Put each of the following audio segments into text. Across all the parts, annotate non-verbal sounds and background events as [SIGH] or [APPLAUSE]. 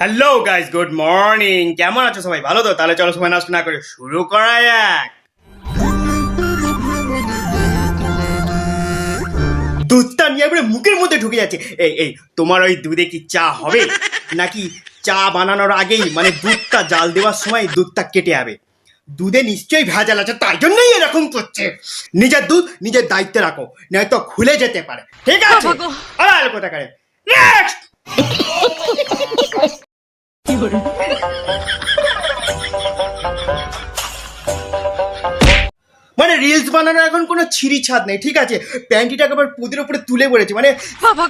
Hello guys good morning কেমন আছো সবাই? ভালো তো? তাহলে চলো সময় নষ্ট না করে শুরু করা যাক। দুধটা নিয়ে একবারে মুখের মধ্যে ঢুকে যাচ্ছে। এই এই তোমার ওই দুধে কি চা হবে? নাকি চা বানানোর আগেই মানে দুধটা জাল দেওয়ার সময় দুধটা কেটে যাবে? দুধে নিশ্চয়ই ভেজাল আছে তাই জন্যই এরকম করছে। নিজের দুধ নিজের দায়িত্বে রাখো নয়তো খুলে যেতে পারে। ঠিক আছে? আর কথা কারে। মানে রিলস বানানোর এখন কোনো ছিঁড়ি ছাদ নেই ঠিক আছে? প্যান্টিটাকে আবার পুদির উপরে তুলে পড়েছে মানে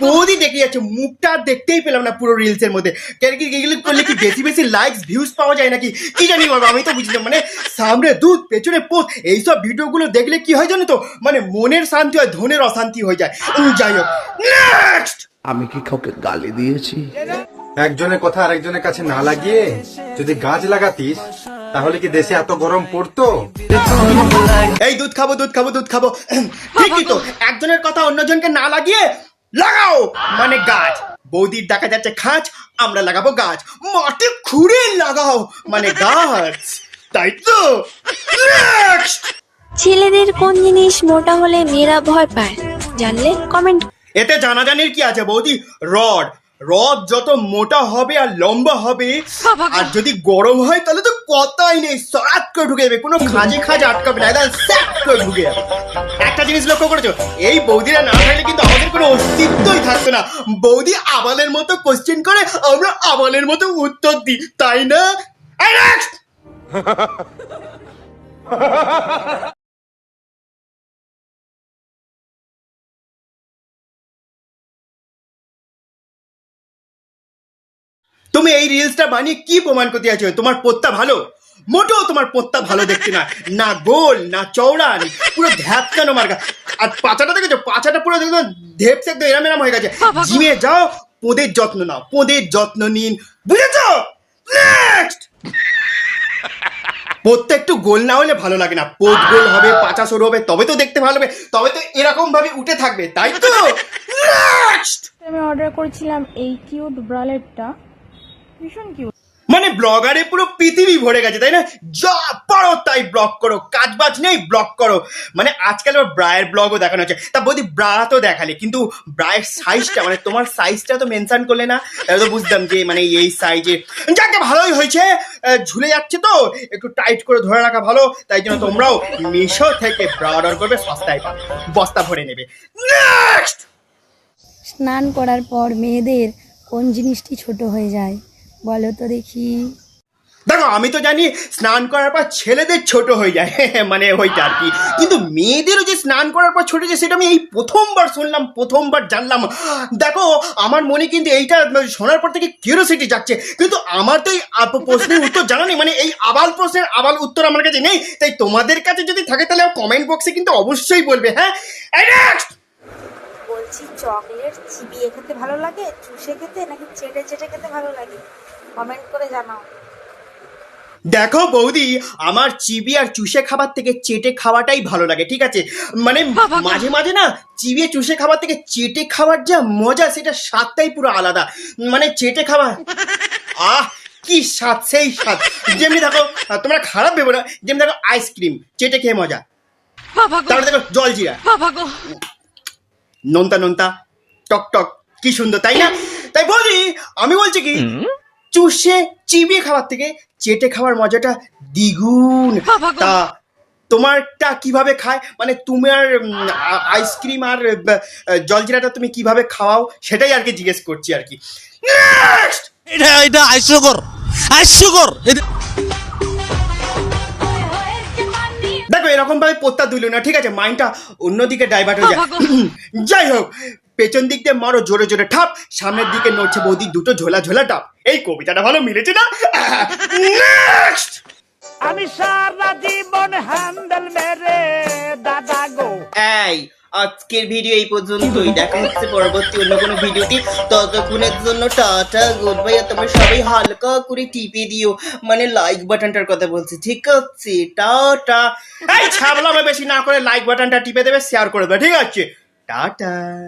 পুদি দেখে যাচ্ছে মুখটা দেখতেই পেলাম না পুরো রিলস এর মধ্যে। কেন কি এগুলো করলে কি বেশি বেশি লাইকস ভিউজ পাওয়া যায় নাকি? কি জানি বাবা আমি তো বুঝি না মানে সামনে দুধ পেছনে পোস্ট এইসব ভিডিওগুলো দেখলে কি হয় জানো তো? মানে মনের শান্তি হয় ধনের অশান্তি হয়ে যায়। যাই হোক নেক্সট আমি কি কাউকে গালি দিয়েছি? একজনের কথা আরেকজনের কাছে না লাগিয়ে যদি গাছ লাগাতিস তাহলে কি দেশে এত গরম পড়তো? এই দুধ খাব দুধ খাব দুধ খাব। ঠিকই তো একজনের কথা অন্যজনকে না লাগিয়ে লাগাও। মানে গাছ। বৌদির দেখা যাচ্ছে খাঁচ আমরা লাগাবো গাছ। মাটি খুঁড়ে লাগাও মানে গাছ। তাই তো। ছেলেদের কোন জিনিস মোটা হলে মেয়েরা ভয় পায়? জানলে কমেন্ট। এতে জানাজানির কি আছে বৌদি? রড। রড যত মোটা হবে আর লম্বা হবে আর যদি গরম হয় তাহলে তো কথাই নেই। সরাত করে ঢুকে যাবে কোনো খাঁজে খাঁজে আটকাবে না একদম স্যাট করে ঢুকে যাবে। একটা জিনিস লক্ষ্য করেছ? এই বৌদিরা না থাকলে কিন্তু আমাদের কোনো অস্তিত্বই থাকতো না। বৌদি আবালের মতো কোশ্চেন করে আমরা আবালের মতো উত্তর দিই তাই না? তুমি এই রিলসটা বানিয়ে কি প্রমাণ করতে আছো তোমার পোত্তা ভালো? মোটেও তোমার পোত্তা ভালো দেখতে না। না গোল না চওড়া পুরো ধ্যাপকানো মার্কা? আর পাচাটা দেখেছ? পাচাটা পুরো দেখো ধেপ সেক এরাম এরাম হয়ে গেছে। জিমে যাও পোদের যত্ন নাও। পোদের যত্ন নিন। বুঝেছ? নেক্সট পোদটা একটু গোল না হলে ভালো লাগে না। পোদ গোল হবে পাচা সরু হবে তবে তো দেখতে ভালো হবে তবে তো এরকম ভাবে উঠে থাকবে তাই তো? [LAUGHS] নেক্সট আমি অর্ডার করেছিলাম এই কিউট ব্রালেটটা ভীষণ কিউট মানে ব্লগারে পুরো পৃথিবী ভরে গেছে তাই না? যা পারো তাই ব্লগ করো কাজ বাজ নেই ব্লগ করো। মানে আজকাল আবার ব্রায়ের ব্লগও দেখানো হচ্ছে। তা বৌদি ব্রা তো দেখালে কিন্তু ব্রায়ের সাইজটা মানে তোমার সাইজটা তো মেনশন করলে না তাহলে তো বুঝতাম যে মানে এই সাইজে যাকে ভালোই হয়েছে আহ, ঝুলে যাচ্ছে তো একটু টাইট করে ধরে রাখা ভালো তাই জন্য তোমরাও মিশো থেকে ব্রা অর্ডার করবে সস্তায় পাবে। বস্তা ভরে নেবে। নেক্সট স্নান করার পর মেয়েদের কোন জিনিসটি ছোট হয়ে যায়? বলো তো দেখি। দেখো আমি তো জানি স্নান করার পর ছেলেদের ছোট হয়ে যায়। [LAUGHS] মানে ওইটা আর কি। কিন্তু মেয়েদেরও যে স্নান করার পর ছোট যায় সেটা আমি এই প্রথমবার শুনলাম প্রথমবার জানলাম। দেখো আমার মনে কিন্তু এইটা শোনার পর থেকে কিউরিয়াসিটি যাচ্ছে কিন্তু আমার তো এই আপ- প্রশ্নের উত্তর জানা নেই। মানে এই আবাল প্রশ্নের আবাল উত্তর আমার কাছে নেই। তাই তোমাদের কাছে যদি থাকে তাহলে কমেন্ট বক্সে কিন্তু অবশ্যই বলবে হ্যাঁ? বলছি চকলেট চিবিয়ে খেতে ভালো লাগে চুষে খেতে নাকি চেটে চেটে খেতে ভালো লাগে? কমেন্ট করে জানাও। দেখো বৌদি আমার চিবি আর চুষে খাবার থেকে চেটে খাওয়াটাই ভালো লাগে ঠিক আছে? মানে মাঝে মাঝে না চিবিয়ে চুষে খাবার থেকে চেটে খাওয়ার যা মজা সেটা স্বাদটাই পুরো আলাদা। মানে চেটে খাওয়া আহ কি স্বাদ সেই স্বাদ। যেমনি দেখো তোমরা খারাপ ভেবো না যেমনি দেখো আইসক্রিম চেটে খেয়ে মজা। তারপরে দেখো জল জিরা। নোনতা নোনতা টক টক কি সুন্দর তাই না? তাই বলি আমি বলছি কি চুষে চিবিয়ে খাওয়ার থেকে চেটে খাওয়ার মজাটা দ্বিগুণ। তা তোমারটা কীভাবে খায়? মানে তোমার উম, আ- আইসক্রিম আর জলজিরাটা তুমি কীভাবে খাওয়াও? সেটাই আর কি জিজ্ঞেস করছি আর কি! এটা এটা হাস্যকর এটা- দেখো এরকম ভাবে পোত্তা দিল না ঠিক আছে? মাইন্ডটা অন্যদিকে ডাইভার্ট হয়ে যায়। [CLEARS THROAT] যাই হোক পেছন দিক দিয়ে মারো জোরে জোরে ঠাপ সামনের দিকে নড়ছে বৌদি দুটো ঝোলা ঝোলা টাপ এই কবিতাটা ভালো মিলেছে না? নেক্সট আমি সারা জীবন হ্যান্ডেল মেরে দাদা গো। এই আজকের ভিডিও এই পর্যন্তই। দেখা হচ্ছে পরবর্তী অন্য কোনো ভিডিওটি ততক্ষণের জন্য টাটা গুড বাই আর তোমরা সবাই হালকা করে টিপে দিও। মানে লাইক বাটনটার কথা বলছি ঠিক আছে? টাটা। এই ছাবলামে বেশি না করে লাইক বাটনটা টিপে দেবে শেয়ার করে দেবে ঠিক আছে? টাটা।